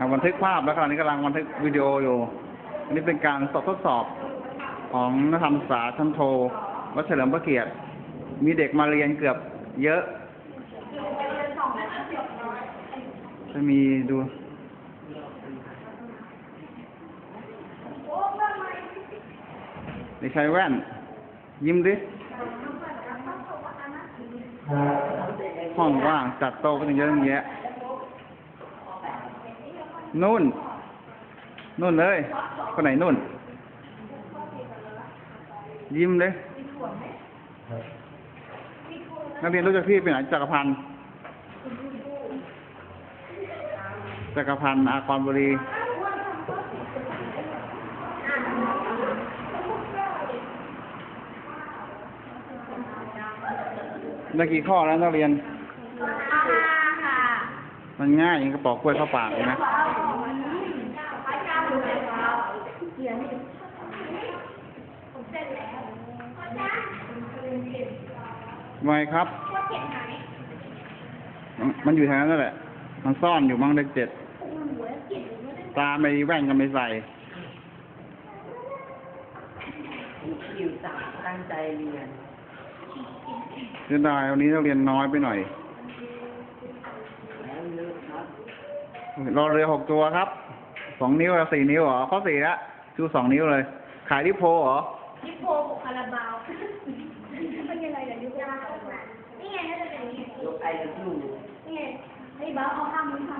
อ่าบันทึกภาพแล้วขณะนี้กำลังบันทึกวิดีโออยู่ อันนี้เป็นการสอบทดสอบของนักธรรมศาสตร์ชั้นโทวัดเฉลิมพระเกียรติ มีเด็กมาเรียนเกือบเยอะ จะมีดูเด็กชายแว่น ยิ้มดิ ห้องว่างจัดโต๊ะก็เยอะแยะ นุ่น นุ่นเลย คนไหนนุ่น ยิ้มเลย นักเรียนรู้จักพี่เป็นไหนจักรพันธ์จักรพันธ์อาคอนบุรี ได้กี่ข้อแล้วนักเรียนค่ะมันง่ายอย่างกระปอกกล้วยเข้าปากเลยนะ ไวครับ มันอยู่ทางนั้นนั่นแหละ มันซ่อนอยู่มั้งเลขเจ็ด ตาไม่แว่นก็ไม่ใส่คิวสามตั้งใจเรียนเสียดายวันนี้นักเรียนน้อยไปหน่อย แล้วเลิกครับรอเรือหกตัวครับ สองนิ้วกับสี่นิ้วเหรอ ข้อสี่ละชูสองนิ้วเลย ขายที่โพเหรอ นิโพกับคาราบาว เป็นยังไงเดี๋ยวนิโพนี่ไงน่าจะเป็น อย่างนี้ยกไอกับลูกนี่ไงไอ้บ้าเอาห้ามมึงทำดิเออท